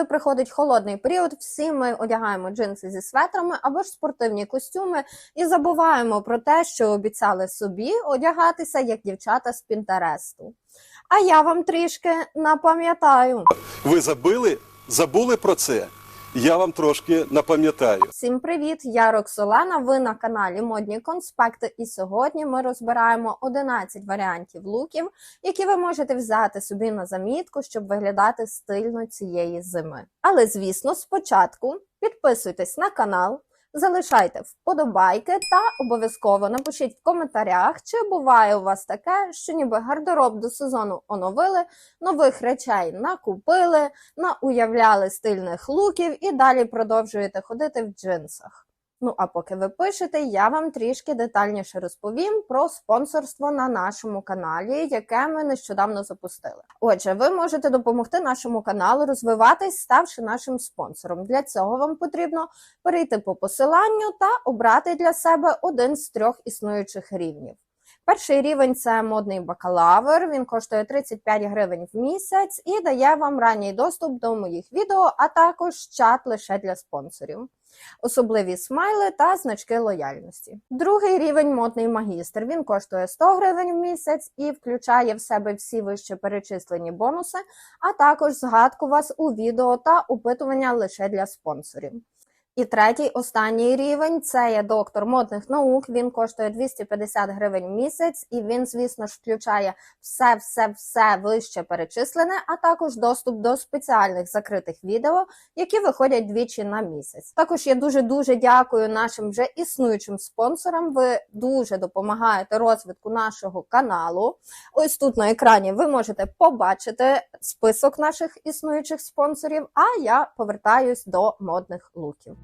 коли приходить холодний період, всі ми одягаємо джинси зі светрами або ж спортивні костюми і забуваємо про те, що обіцяли собі одягатися як дівчата з Пінтересту. А я вам трішки напам'ятаю. Ви забили, забули про це? Я вам трошки напам'ятаю. Всім привіт! Я Роксолана. Ви на каналі Модні Конспекти. І сьогодні ми розбираємо 11 варіантів луків, які ви можете взяти собі на замітку, щоб виглядати стильно цієї зими. Але звісно, спочатку підписуйтесь на канал. Залишайте вподобайки та обов'язково напишіть в коментарях, чи буває у вас таке, що ніби гардероб до сезону оновили, нових речей накупили, науявляли стильних луків і далі продовжуєте ходити в джинсах. Ну а поки ви пишете, я вам трішки детальніше розповім про спонсорство на нашому каналі, яке ми нещодавно запустили. Отже, ви можете допомогти нашому каналу розвиватись, ставши нашим спонсором. Для цього вам потрібно перейти по посиланню та обрати для себе один з трьох існуючих рівнів. Перший рівень це модний бакалавр. Він коштує 35 гривень в місяць і дає вам ранній доступ до моїх відео, а також чат лише для спонсорів. Особливі смайли та значки лояльності. Другий рівень модний магістр. Він коштує 100 гривень в місяць і включає в себе всі вище перечислені бонуси, а також згадку вас у відео та опитування лише для спонсорів. І третій, останній рівень це є доктор модних наук. Він коштує 250 гривень в місяць, і він, звісно ж, включає все, все, все вище перечислене, а також доступ до спеціальних закритих відео, які виходять двічі на місяць. Також я дуже дуже дякую нашим вже існуючим спонсорам. Ви дуже допомагаєте розвитку нашого каналу. Ось тут на екрані ви можете побачити список наших існуючих спонсорів. А я повертаюсь до модних луків.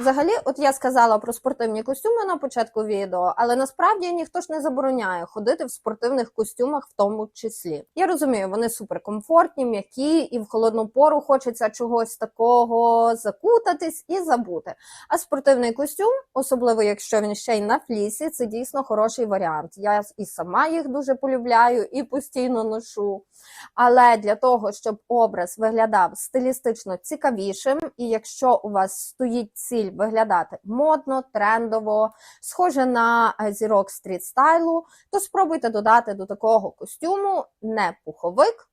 Взагалі, от я сказала про спортивні костюми на початку відео, але насправді ніхто ж не забороняє ходити в спортивних костюмах, в тому числі. Я розумію, вони суперкомфортні, м'які, і в холодну пору хочеться чогось такого закутатись і забути. А спортивний костюм, особливо якщо він ще й на флісі, це дійсно хороший варіант. Я і сама їх дуже полюбляю і постійно ношу. Але для того, щоб образ виглядав стилістично цікавішим, і якщо у вас стоїть ціль виглядати модно, трендово, схоже на е, зірок стріт стайлу, то спробуйте додати до такого костюму не пуховик,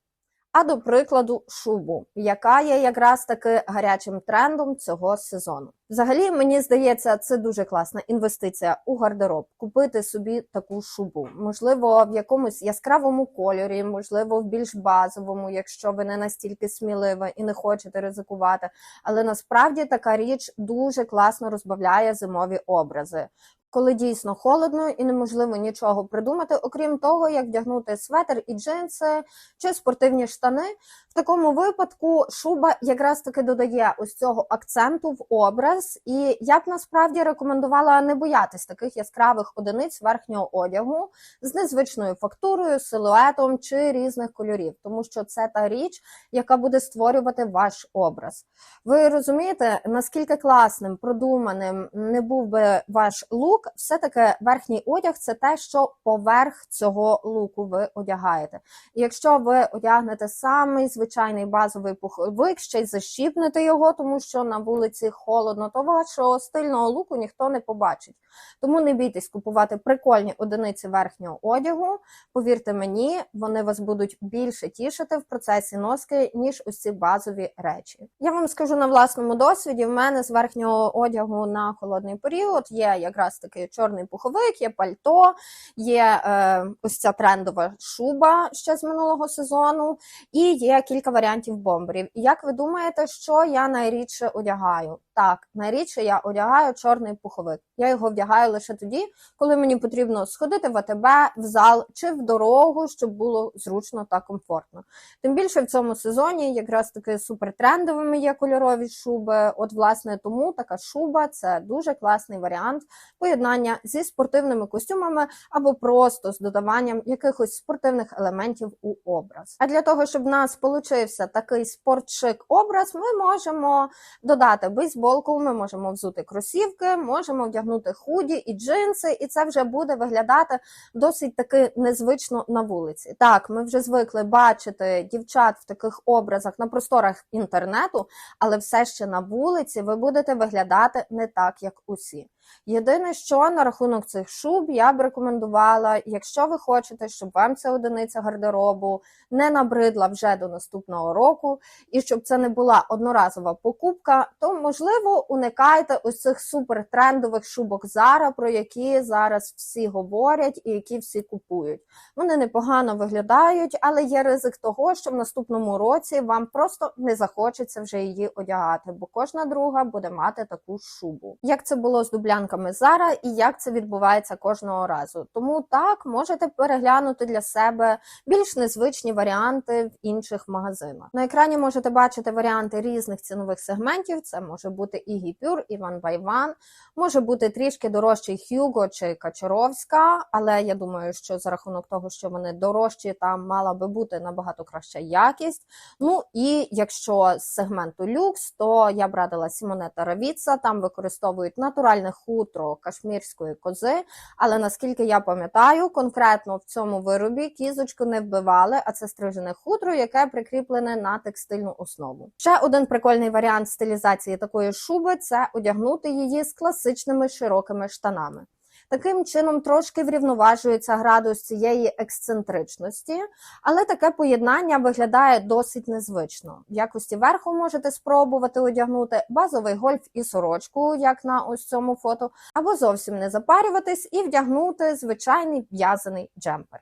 а до прикладу, шубу, яка є якраз таки гарячим трендом цього сезону. Взагалі, мені здається, це дуже класна інвестиція у гардероб. Купити собі таку шубу. Можливо, в якомусь яскравому кольорі, можливо, в більш базовому, якщо ви не настільки смілива і не хочете ризикувати. Але насправді така річ дуже класно розбавляє зимові образи. Коли дійсно холодно і неможливо нічого придумати, окрім того, як вдягнути светр і джинси чи спортивні штани. В такому випадку шуба якраз таки додає ось цього акценту в образ, і я б насправді рекомендувала не боятись таких яскравих одиниць верхнього одягу з незвичною фактурою, силуетом чи різних кольорів, тому що це та річ, яка буде створювати ваш образ. Ви розумієте, наскільки класним, продуманим не був би ваш лук, все-таки верхній одяг це те, що поверх цього луку ви одягаєте. І якщо ви одягнете самий звичайний базовий пуховик, ще й защіпнете його, тому що на вулиці холодно, то вашого стильного луку ніхто не побачить. Тому не бійтесь купувати прикольні одиниці верхнього одягу. Повірте мені, вони вас будуть більше тішити в процесі носки, ніж ось ці базові речі. Я вам скажу на власному досвіді: в мене з верхнього одягу на холодний період є якраз такий чорний пуховик, є пальто, є е, ось ця трендова шуба ще з минулого сезону, і є кілька варіантів бомберів. І як ви думаєте, що я найрідше одягаю? Так, найрідше я одягаю чорний пуховик. Я його вдягаю лише тоді, коли мені потрібно сходити в АТБ, в зал чи в дорогу, щоб було зручно та комфортно. Тим більше в цьому сезоні якраз таки супертрендовими є кольорові шуби. От, власне, тому така шуба це дуже класний варіант поєднання поєднання зі спортивними костюмами або просто з додаванням якихось спортивних елементів у образ. А для того, щоб в нас получився такий спортшик образ, ми можемо додати бейсболку, ми можемо взути кросівки, можемо вдягнути худі і джинси, і це вже буде виглядати досить таки незвично на вулиці. Так, ми вже звикли бачити дівчат в таких образах на просторах інтернету, але все ще на вулиці ви будете виглядати не так, як усі. Єдине, що на рахунок цих шуб я б рекомендувала, якщо ви хочете, щоб вам ця одиниця гардеробу не набридла вже до наступного року, і щоб це не була одноразова покупка, то можливо уникайте ось цих супертрендових шубок Zara, про які зараз всі говорять і які всі купують. Вони непогано виглядають, але є ризик того, що в наступному році вам просто не захочеться вже її одягати, бо кожна друга буде мати таку шубу. Як це було з дублянками Zara і як це відбувається кожного разу. Тому так можете переглянути для себе більш незвичні варіанти в інших магазинах. На екрані можете бачити варіанти різних цінових сегментів. Це може бути і Гіпюр, і One by може бути трішки дорожчий Hugo чи Качаровська, але я думаю, що за рахунок того, що вони дорожчі, там мала би бути набагато краща якість. Ну і якщо з сегменту люкс, то я б радила Сімонета Равіца, там використовують натуральне хутро кашмірської кози. Але наскільки я пам'ятаю, конкретно в цьому виробі кізочку не вбивали, а це стрижене хутро, яке прикріплене на текстильну основу. Ще один прикольний варіант стилізації такої шуби це одягнути її з класичними широкими штанами. Таким чином трошки врівноважується градус цієї ексцентричності, але таке поєднання виглядає досить незвично. В якості верху можете спробувати одягнути базовий гольф і сорочку, як на ось цьому фото, або зовсім не запарюватись і вдягнути звичайний в'язаний джемпер.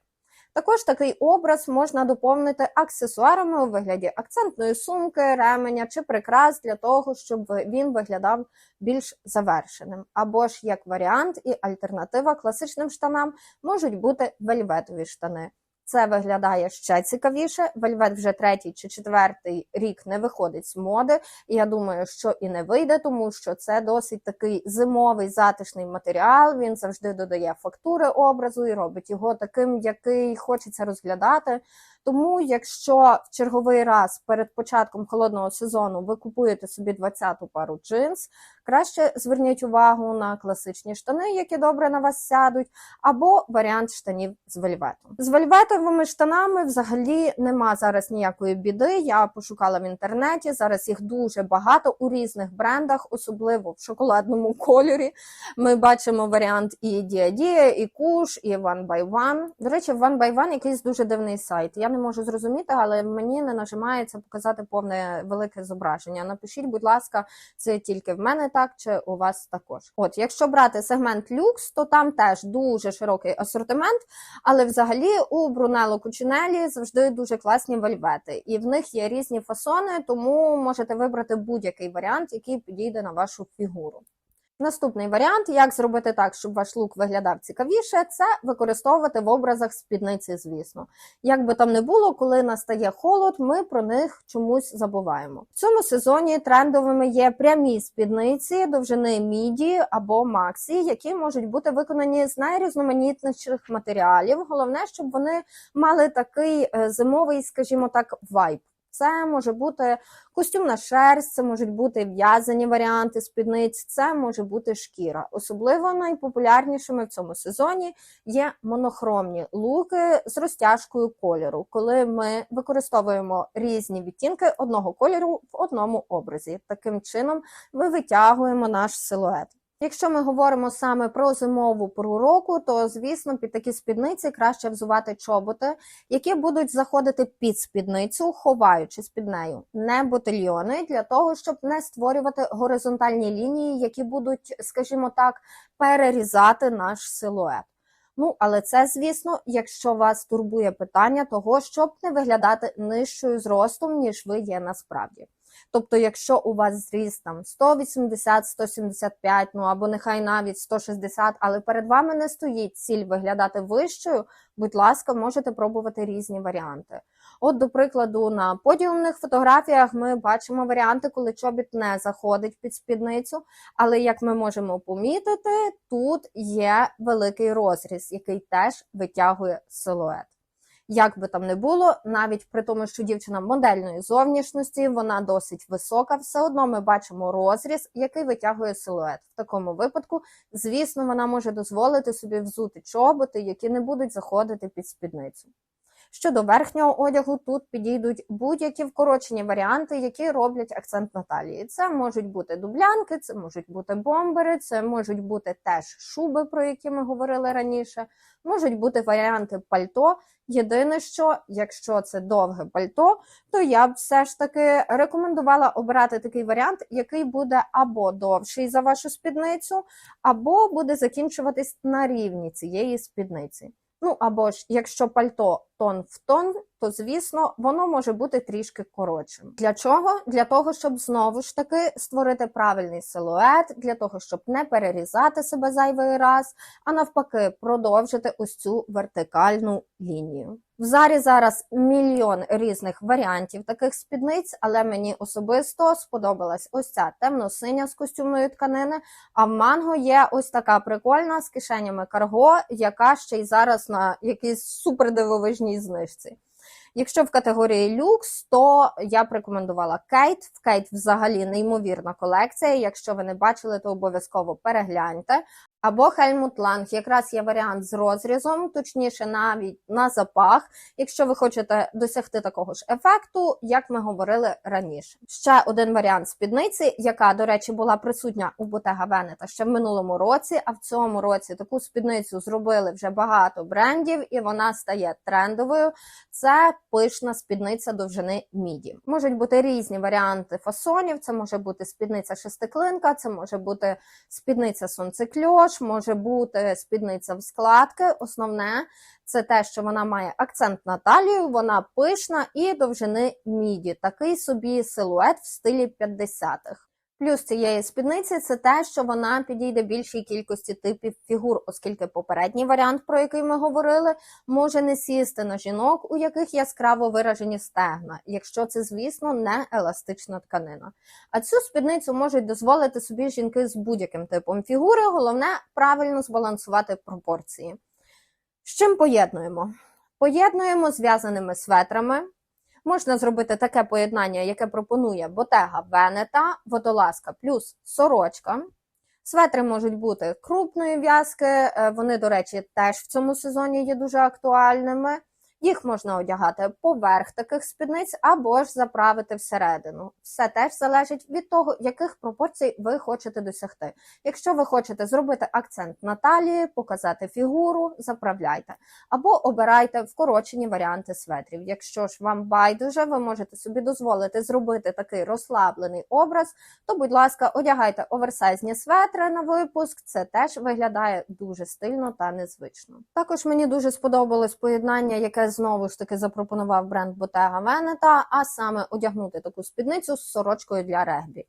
Також такий образ можна доповнити аксесуарами у вигляді акцентної сумки, ременя чи прикрас для того, щоб він виглядав більш завершеним. Або ж як варіант і альтернатива класичним штанам можуть бути вельветові штани. Це виглядає ще цікавіше. Вельвет вже третій чи четвертий рік не виходить з моди. І я думаю, що і не вийде, тому що це досить такий зимовий затишний матеріал. Він завжди додає фактури образу і робить його таким, який хочеться розглядати. Тому, якщо в черговий раз перед початком холодного сезону ви купуєте собі 20-ту пару джинс, краще зверніть увагу на класичні штани, які добре на вас сядуть, або варіант штанів з вельветом. З вельветовими штанами взагалі нема зараз ніякої біди. Я пошукала в інтернеті. Зараз їх дуже багато у різних брендах, особливо в шоколадному кольорі. Ми бачимо варіант і Діадія, і Куш, і One by One. До речі, One by One якийсь дуже дивний сайт. Я не можу зрозуміти, але мені не нажимається показати повне велике зображення. Напишіть, будь ласка, це тільки в мене так чи у вас також. От, якщо брати сегмент люкс, то там теж дуже широкий асортимент, але взагалі у Брунелло Кучинелі завжди дуже класні вельвети, і в них є різні фасони, тому можете вибрати будь-який варіант, який підійде на вашу фігуру. Наступний варіант, як зробити так, щоб ваш лук виглядав цікавіше, це використовувати в образах спідниці, звісно. Як би там не було, коли настає холод, ми про них чомусь забуваємо. В цьому сезоні трендовими є прямі спідниці довжини міді або максі, які можуть бути виконані з найрізноманітніших матеріалів. Головне, щоб вони мали такий е, зимовий, скажімо так, вайб. Це може бути костюмна шерсть, це можуть бути в'язані варіанти спідниць, це може бути шкіра. Особливо найпопулярнішими в цьому сезоні є монохромні луки з розтяжкою кольору, коли ми використовуємо різні відтінки одного кольору в одному образі. Таким чином ми витягуємо наш силует. Якщо ми говоримо саме про зимову пору року, то звісно під такі спідниці краще взувати чоботи, які будуть заходити під спідницю, ховаючись під нею, не ботильйони, для того, щоб не створювати горизонтальні лінії, які будуть, скажімо так, перерізати наш силует. Ну, але це, звісно, якщо вас турбує питання того, щоб не виглядати нижчою зростом, ніж ви є насправді. Тобто, якщо у вас зріст там 180, 175, ну або нехай навіть 160, але перед вами не стоїть ціль виглядати вищою, будь ласка, можете пробувати різні варіанти. От, до прикладу, на подіумних фотографіях ми бачимо варіанти, коли чобіт не заходить під спідницю. Але як ми можемо помітити, тут є великий розріз, який теж витягує силует. Як би там не було, навіть при тому, що дівчина модельної зовнішності, вона досить висока, все одно ми бачимо розріз, який витягує силует. В такому випадку, звісно, вона може дозволити собі взути чоботи, які не будуть заходити під спідницю. Щодо верхнього одягу, тут підійдуть будь-які вкорочені варіанти, які роблять акцент на талії. Це можуть бути дублянки, це можуть бути бомбери, це можуть бути теж шуби, про які ми говорили раніше, можуть бути варіанти пальто. Єдине, що якщо це довге пальто, то я б все ж таки рекомендувала обирати такий варіант, який буде або довший за вашу спідницю, або буде закінчуватись на рівні цієї спідниці. Ну або ж якщо пальто тон в тон, то звісно воно може бути трішки коротшим. Для чого? Для того, щоб знову ж таки створити правильний силует, для того, щоб не перерізати себе зайвий раз, а навпаки, продовжити ось цю вертикальну лінію. В зарі зараз мільйон різних варіантів таких спідниць, але мені особисто сподобалась ось ця темно-синя з костюмної тканини. А в манго є ось така прикольна з кишенями карго, яка ще й зараз на якійсь супердивовижній знижці. Якщо в категорії люкс, то я б рекомендувала Кейт. В Кейт взагалі неймовірна колекція. Якщо ви не бачили, то обов'язково перегляньте. Або Helmut Lang, якраз є варіант з розрізом, точніше, навіть на запах, якщо ви хочете досягти такого ж ефекту, як ми говорили раніше. Ще один варіант спідниці, яка, до речі, була присутня у Bottega Veneta ще в минулому році, а в цьому році таку спідницю зробили вже багато брендів, і вона стає трендовою. Це пишна спідниця довжини міді. Можуть бути різні варіанти фасонів. Це може бути спідниця шестиклинка, це може бути спідниця сонцекльош, може бути спідниця в складки. Основне це те, що вона має акцент на талію, вона пишна і довжини міді. Такий собі силует в стилі 50-х. Плюс цієї спідниці це те, що вона підійде більшій кількості типів фігур, оскільки попередній варіант, про який ми говорили, може не сісти на жінок, у яких яскраво виражені стегна, якщо це, звісно, не еластична тканина. А цю спідницю можуть дозволити собі жінки з будь-яким типом фігури. Головне правильно збалансувати пропорції. З чим поєднуємо? Поєднуємо зв'язаними светрами. Можна зробити таке поєднання, яке пропонує ботега Венета, водолазка плюс сорочка. Светри можуть бути крупної в'язки, е, вони, до речі, теж в цьому сезоні є дуже актуальними. Їх можна одягати поверх таких спідниць або ж заправити всередину. Все теж залежить від того, яких пропорцій ви хочете досягти. Якщо ви хочете зробити акцент на талії, показати фігуру, заправляйте. Або обирайте вкорочені варіанти светрів. Якщо ж вам байдуже, ви можете собі дозволити зробити такий розслаблений образ, то, будь ласка, одягайте оверсайзні светри на випуск. Це теж виглядає дуже стильно та незвично. Також мені дуже сподобалось поєднання, яке знову ж таки запропонував бренд Bottega Veneta, а саме одягнути таку спідницю з сорочкою для регбі.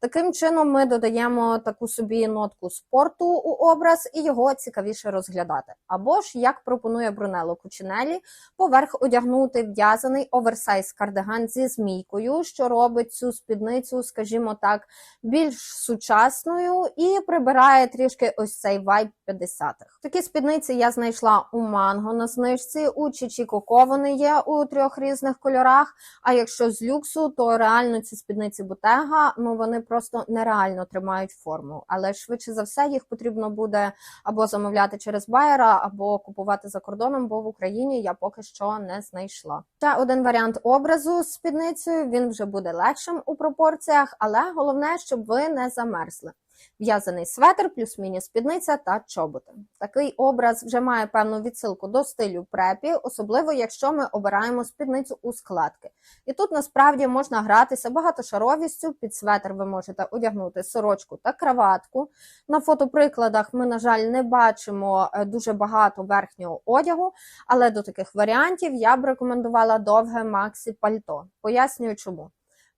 Таким чином, ми додаємо таку собі нотку спорту у образ і його цікавіше розглядати. Або ж, як пропонує Брунелло Кучинелі, поверх одягнути в'язаний оверсайз кардиган зі змійкою, що робить цю спідницю, скажімо так, більш сучасною і прибирає трішки ось цей вайб 50-х. Такі спідниці я знайшла у манго на знижці, у Чічі Коко вони є у трьох різних кольорах. А якщо з люксу, то реально ці спідниці Bottega, ну вони просто нереально тримають форму. Але швидше за все їх потрібно буде або замовляти через байера, або купувати за кордоном, бо в Україні я поки що не знайшла. Ще один варіант образу з спідницею. Він вже буде легшим у пропорціях, але головне, щоб ви не замерзли. В'язаний светр плюс міні-спідниця та чоботи. Такий образ вже має певну відсилку до стилю препі, особливо якщо ми обираємо спідницю у складки. І тут насправді можна гратися багатошаровістю. Під светр ви можете одягнути сорочку та краватку. На фотоприкладах ми, на жаль, не бачимо е, дуже багато верхнього одягу, але до таких варіантів я б рекомендувала довге максі пальто. Пояснюю чому.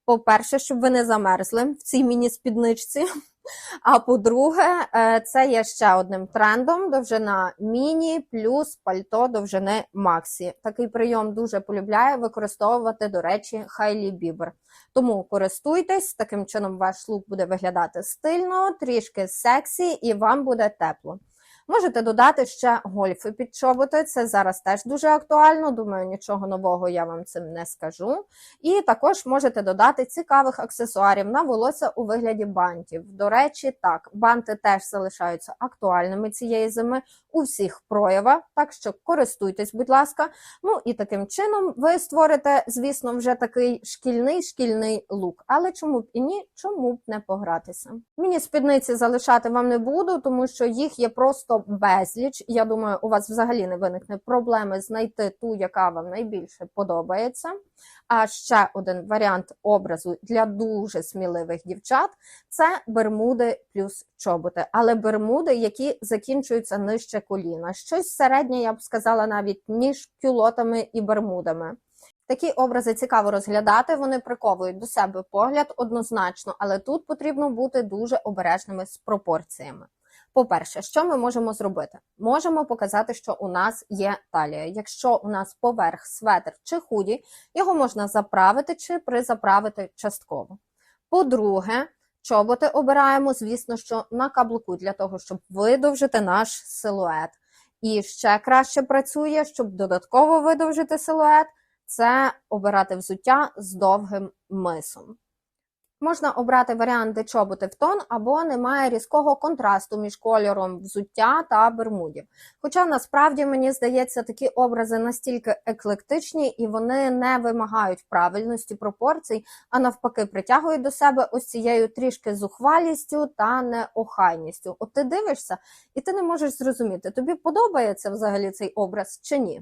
По-перше, щоб ви не замерзли в цій міні-спідничці. А по-друге, е, це є ще одним трендом: довжина міні плюс пальто довжини Максі. Такий прийом дуже полюбляє використовувати, до речі, Хайлі Бібер. Тому користуйтесь, таким чином ваш лук буде виглядати стильно, трішки сексі, і вам буде тепло. Можете додати ще гольфи під чоботи. Це зараз теж дуже актуально. Думаю, нічого нового я вам цим не скажу. І також можете додати цікавих аксесуарів на волосся у вигляді бантів. До речі, так, банти теж залишаються актуальними цієї зими у всіх проявах, так що користуйтесь, будь ласка. Ну і таким чином ви створите, звісно, вже такий шкільний шкільний лук. Але чому б і ні, чому б не погратися? Міні спідниці залишати вам не буду, тому що їх є просто безліч. Я думаю, у вас взагалі не виникне проблеми знайти ту, яка вам найбільше подобається. А ще один варіант образу для дуже сміливих дівчат це бермуди плюс чоботи, але бермуди, які закінчуються нижче коліна. Щось середнє, я б сказала, навіть між кюлотами і бермудами. Такі образи цікаво розглядати, вони приковують до себе погляд однозначно, але тут потрібно бути дуже обережними з пропорціями. По-перше, що ми можемо зробити? Можемо показати, що у нас є талія. Якщо у нас поверх светр чи худі, його можна заправити чи призаправити частково. По-друге, чоботи обираємо, звісно, що на каблуку для того, щоб видовжити наш силует. І ще краще працює, щоб додатково видовжити силует, це обирати взуття з довгим мисом. Можна обрати варіант, де чоботи в тон або немає різкого контрасту між кольором взуття та бермудів. Хоча насправді мені здається, такі образи настільки еклектичні і вони не вимагають правильності пропорцій, а навпаки, притягують до себе ось цією трішки зухвалістю та неохайністю. От ти дивишся, і ти не можеш зрозуміти, тобі подобається взагалі цей образ чи ні.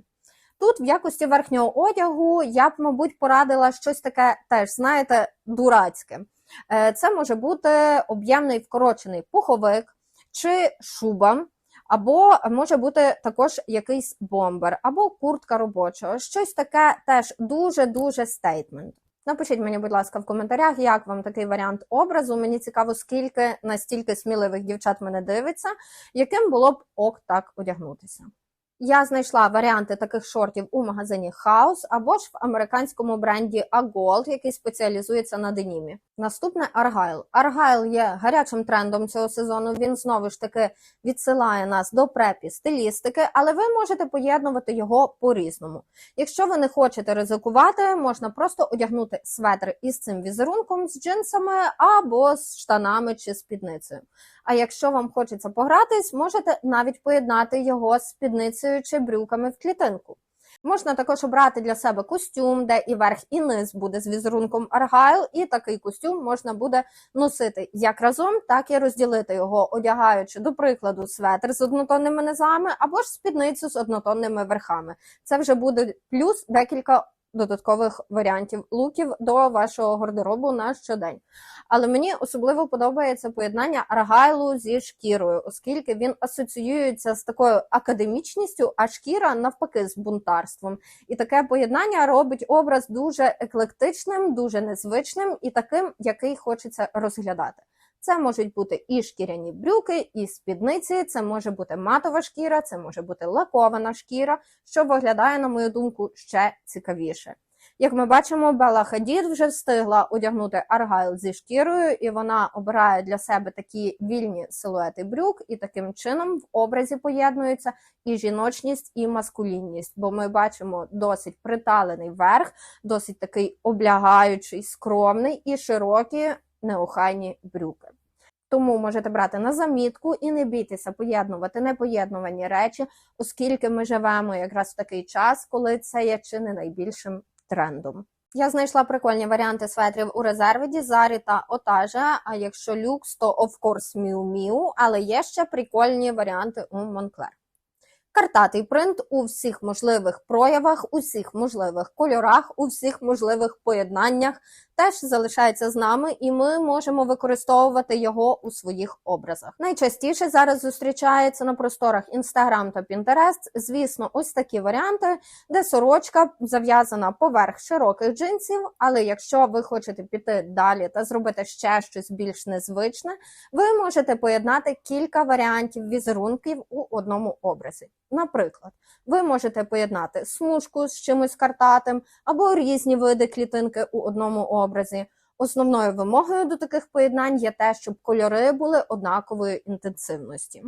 Тут в якості верхнього одягу я б, мабуть, порадила щось таке теж, знаєте, дурацьке. Е, Це може бути об'ємний вкорочений пуховик чи шуба, або може бути також якийсь бомбер, або куртка робоча. Щось таке теж дуже-дуже стейтмент. Напишіть мені, будь ласка, в коментарях, як вам такий варіант образу. Мені цікаво, скільки настільки сміливих дівчат мене дивиться, яким було б ок так одягнутися. Я знайшла варіанти таких шортів у магазині House або ж в американському бренді Agold, який спеціалізується на денімі. Наступне Argyle. Argyle є гарячим трендом цього сезону. Він знову ж таки відсилає нас до препі стилістики, але ви можете поєднувати його по-різному. Якщо ви не хочете ризикувати, можна просто одягнути светр із цим візерунком з джинсами або з штанами чи спідницею. А якщо вам хочеться погратись, можете навіть поєднати його з спідницею чи брюками в клітинку. Можна також обрати для себе костюм, де і верх, і низ буде з візерунком Argyle, і такий костюм можна буде носити як разом, так і розділити його, одягаючи, до прикладу, светр з однотонними низами або ж спідницю з однотонними верхами. Це вже буде плюс декілька додаткових варіантів луків до вашого гардеробу на щодень. Але мені особливо подобається поєднання аргайлу зі шкірою, оскільки він асоціюється з такою академічністю, а шкіра навпаки з бунтарством. І таке поєднання робить образ дуже еклектичним, дуже незвичним і таким, який хочеться розглядати. Це можуть бути і шкіряні брюки, і спідниці, це може бути матова шкіра, це може бути лакована шкіра, що виглядає, на мою думку, ще цікавіше. Як ми бачимо, Бела Хадід вже встигла одягнути аргайл зі шкірою, і вона обирає для себе такі вільні силуети брюк, і таким чином в образі поєднуються і жіночність, і маскулінність. Бо ми бачимо досить приталений верх, досить такий облягаючий, скромний і широкі неохайні брюки. Тому можете брати на замітку і не бійтеся поєднувати непоєднувані речі, оскільки ми живемо якраз в такий час, коли це є чи не найбільшим трендом. Я знайшла прикольні варіанти светрів у резервіді, Зарі та Отажа. А якщо люкс, то of course Miu Miu, але є ще прикольні варіанти у Moncler. Картатий принт у всіх можливих проявах, у всіх можливих кольорах, у всіх можливих поєднаннях теж залишається з нами, і ми можемо використовувати його у своїх образах. Найчастіше зараз зустрічається на просторах Instagram та Pinterest, звісно, ось такі варіанти, де сорочка зав'язана поверх широких джинсів. Але якщо ви хочете піти далі та зробити ще щось більш незвичне, ви можете поєднати кілька варіантів візерунків у одному образі. Наприклад, ви можете поєднати смужку з чимось картатим або різні види клітинки у одному образі. Основною вимогою до таких поєднань є те, щоб кольори були однакової інтенсивності.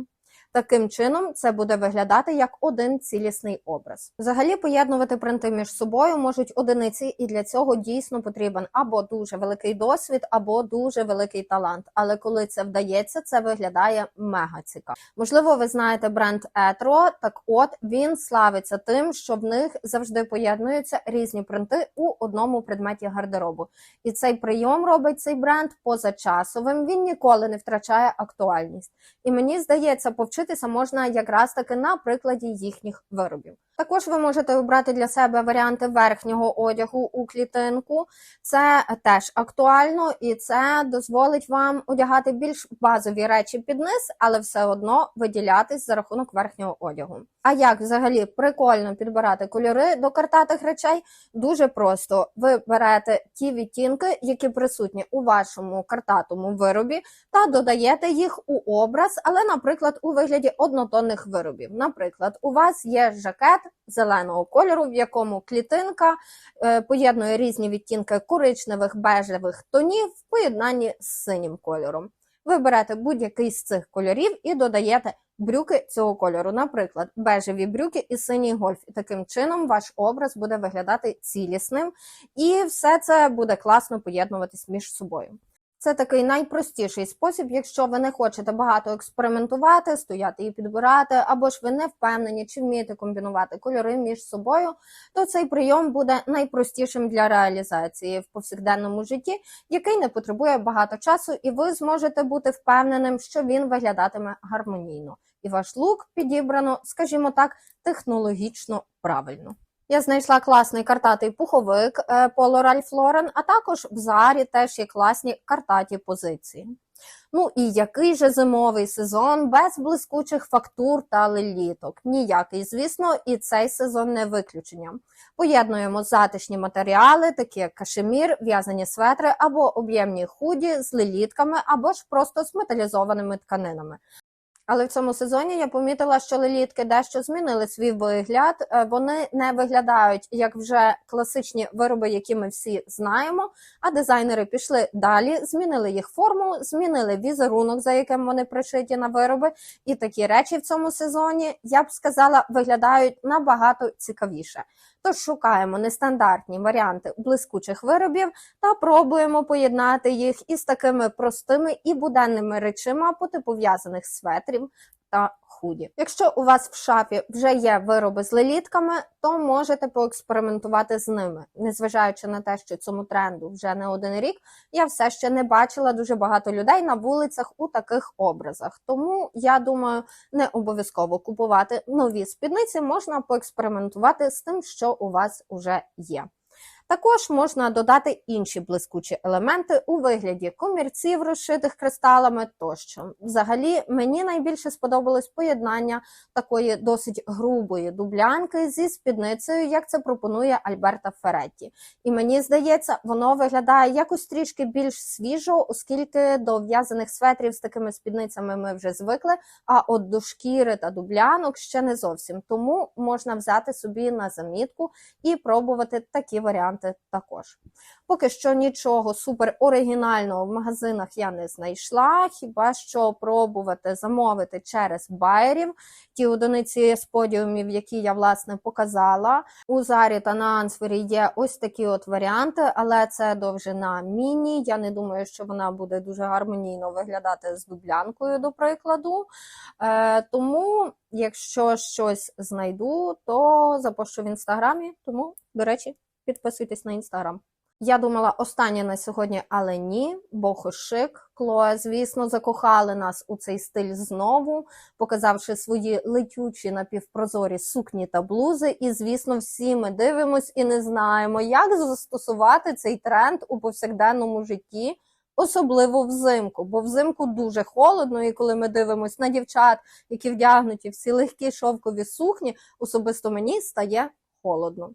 Таким чином, це буде виглядати як один цілісний образ. Взагалі, поєднувати принти між собою можуть одиниці, і для цього дійсно потрібен або дуже великий досвід, або дуже великий талант. Але коли це вдається, це виглядає мега цікаво. Можливо, ви знаєте бренд Етро. Так, от він славиться тим, що в них завжди поєднуються різні принти у одному предметі гардеробу. І цей прийом робить цей бренд позачасовим. Він ніколи не втрачає актуальність. І мені здається, повчитися можна якраз таки на прикладі їхніх виробів. Також ви можете обрати для себе варіанти верхнього одягу у клітинку. Це теж актуально, і це дозволить вам одягати більш базові речі під низ, але все одно виділятись за рахунок верхнього одягу. А як взагалі прикольно підбирати кольори до картатих речей? Дуже просто. Ви берете ті відтінки, які присутні у вашому картатому виробі, та додаєте їх у образ, але, наприклад, у вигляді однотонних виробів. Наприклад, у вас є жакет зеленого кольору, в якому клітинка е, поєднує різні відтінки коричневих, бежевих тонів в поєднанні з синім кольором. Ви берете будь-який з цих кольорів і додаєте брюки цього кольору, наприклад, бежеві брюки і синій гольф. І таким чином ваш образ буде виглядати цілісним, і все це буде класно поєднуватись між собою. Це такий найпростіший спосіб, якщо ви не хочете багато експериментувати, стояти і підбирати, або ж ви не впевнені, чи вмієте комбінувати кольори між собою, то цей прийом буде найпростішим для реалізації в повсякденному житті, який не потребує багато часу, і ви зможете бути впевненим, що він виглядатиме гармонійно, і ваш лук підібрано, скажімо так, технологічно правильно. Я знайшла класний картатий пуховик е, Polo Ralph Lauren, а також в Зарі теж є класні картаті позиції. Ну і який же зимовий сезон без блискучих фактур та леліток? Ніякий, звісно, і цей сезон не виключення. Поєднуємо затишні матеріали, такі як кашемір, в'язані светри або об'ємні худі з лелітками, або ж просто з металізованими тканинами. Але в цьому сезоні я помітила, що лелітки дещо змінили свій вигляд. Е, Вони не виглядають як вже класичні вироби, які ми всі знаємо. А дизайнери пішли далі, змінили їх форму, змінили візерунок, за яким вони пришиті на вироби. І такі речі в цьому сезоні я б сказала виглядають набагато цікавіше. Тож шукаємо нестандартні варіанти блискучих виробів та пробуємо поєднати їх із такими простими і буденними речима по типу в'язаних светрів та худі. Якщо у вас в шафі вже є вироби з лелітками, то можете поекспериментувати з ними. Незважаючи на те, що цьому тренду вже не один рік, я все ще не бачила дуже багато людей на вулицях у таких образах. Тому я думаю, не обов'язково купувати нові спідниці, можна поекспериментувати з тим, що у вас вже є. Також можна додати інші блискучі елементи у вигляді комірців, розшитих кристалами тощо. Взагалі, мені найбільше сподобалось поєднання такої досить грубої дублянки зі спідницею, як це пропонує Альберта Феретті. І мені здається, воно виглядає якось трішки більш свіжо, оскільки до в'язаних светрів з такими спідницями ми вже звикли. А от до шкіри та дублянок ще не зовсім. Тому можна взяти собі на замітку і пробувати такі варіанти також. Поки що нічого супер оригінального в магазинах я не знайшла. Хіба що пробувати замовити через байерів ті одиниці з подіумів, які я власне показала. У Зарі та на Ансвері є ось такі от варіанти, але це довжина міні. Я не думаю, що вона буде дуже гармонійно виглядати з дублянкою, до прикладу. Е, тому, якщо щось знайду, то запощу в інстаграмі. Тому, до речі, підписуйтесь на інстаграм. Я думала, останнє на сьогодні, але ні. Бохо шик. Клоя, звісно, закохали нас у цей стиль знову, показавши свої летючі напівпрозорі сукні та блузи. І, звісно, всі ми дивимось і не знаємо, як застосувати цей тренд у повсякденному житті. Особливо взимку, бо взимку дуже холодно, і коли ми дивимося на дівчат, які вдягнуті в ці легкі шовкові сукні, особисто мені стає холодно.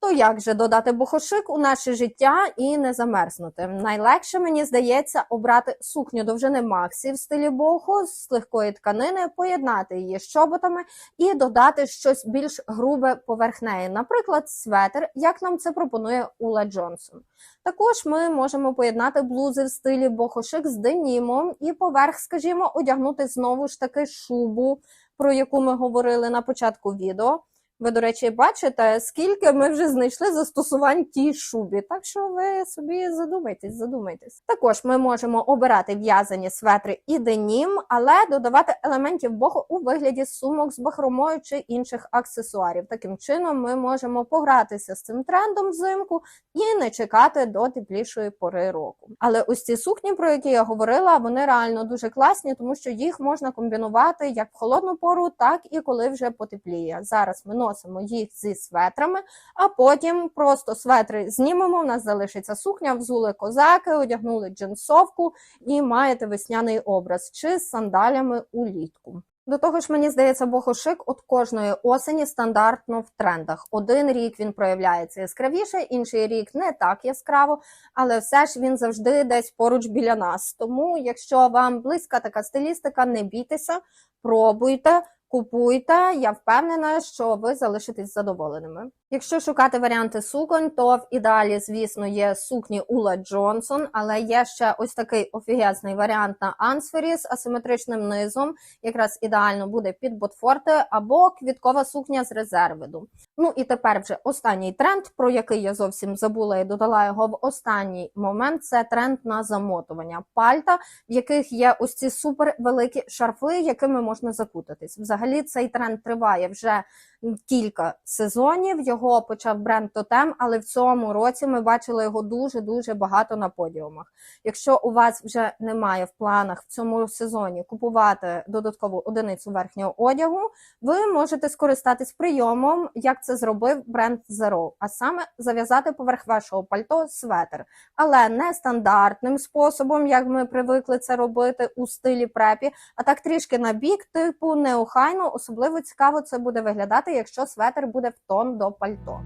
То як же додати бухошик у наше життя і не замерзнути? Найлегше мені здається обрати сукню довжини Максі в стилі боху з легкої тканини, поєднати її з чоботами і додати щось більш грубе поверх неї, наприклад, светр, як нам це пропонує Ула Джонсон. Також ми можемо поєднати блузи в стилі бохошик з денімом і поверх, скажімо, одягнути знову ж таки шубу, про яку ми говорили на початку відео. Ви, до речі, бачите, скільки ми вже знайшли застосувань тій шубі. Так що ви собі задумайтесь, задумайтесь. Також ми можемо обирати в'язані светри і денім, але додавати елементів боху у вигляді сумок з бахромою чи інших аксесуарів. Таким чином, ми можемо погратися з цим трендом взимку і не чекати до теплішої пори року. Але ось ці сукні, про які я говорила, вони реально дуже класні, тому що їх можна комбінувати як в холодну пору, так і коли вже потепліє. Зараз ми носимо їх зі светрами, а потім просто светри знімемо. У нас залишиться сукня, взули козаки, одягнули джинсовку і маєте весняний образ чи з сандалями улітку. До того ж, мені здається, бохошик от кожної осені стандартно в трендах. Один рік він проявляється яскравіше, інший рік не так яскраво, але все ж він завжди десь поруч біля нас. Тому, якщо вам близька така стилістика, не бійтеся, пробуйте. Купуйте, я впевнена, що ви залишитесь задоволеними. Якщо шукати варіанти суконь, то в ідеалі, звісно, є сукні Ула Джонсон, але є ще ось такий офігезний варіант на Ансфері з асиметричним низом. Якраз ідеально буде під ботфорти або квіткова сукня з резервиду. Ну і тепер вже останній тренд, про який я зовсім забула і додала його в останній момент. Це тренд на замотування пальта, в яких є ось ці супервеликі шарфи, якими можна закутатись. Взагалі цей тренд триває вже кілька сезонів. Його почав бренд Тотем, але в цьому році ми бачили його дуже дуже багато на подіумах. Якщо у вас вже немає в планах в цьому сезоні купувати додаткову одиницю верхнього одягу, ви можете скористатись прийомом, як це зробив бренд Zero, а саме зав'язати поверх вашого пальто светр, але не стандартним способом, як ми привикли це робити у стилі препі, а так трішки на бік, типу неохайно. Особливо цікаво це буде виглядати, якщо светр буде в тон до пальто.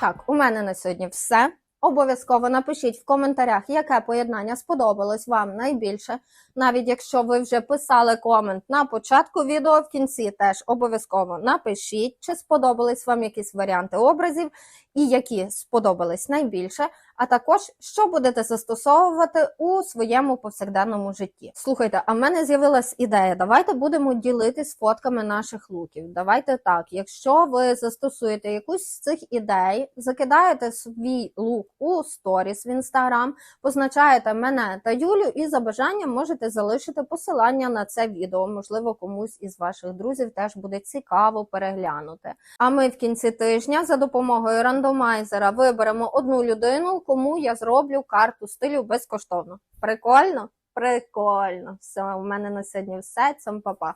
Так, у мене на сьогодні все. Обов'язково напишіть в коментарях, яке поєднання сподобалось вам найбільше. Навіть якщо ви вже писали комент на початку відео, в кінці теж обов'язково напишіть, чи сподобались вам якісь варіанти образів і які сподобались найбільше, а також що будете застосовувати у своєму повсякденному житті. Слухайте, а в мене з'явилась ідея. Давайте будемо ділитись фотками наших луків. Давайте так. Якщо ви застосуєте якусь з цих ідей, закидаєте свій лук у сторіс в інстаграм, позначаєте мене та Юлю, і за бажанням можете залишити посилання на це відео. Можливо, комусь із ваших друзів теж буде цікаво переглянути. А ми в кінці тижня за допомогою рандомайзера виберемо одну людину, кому я зроблю карту стилю безкоштовно. Прикольно? Прикольно. Все, у мене на сьогодні все. Цьом па-па.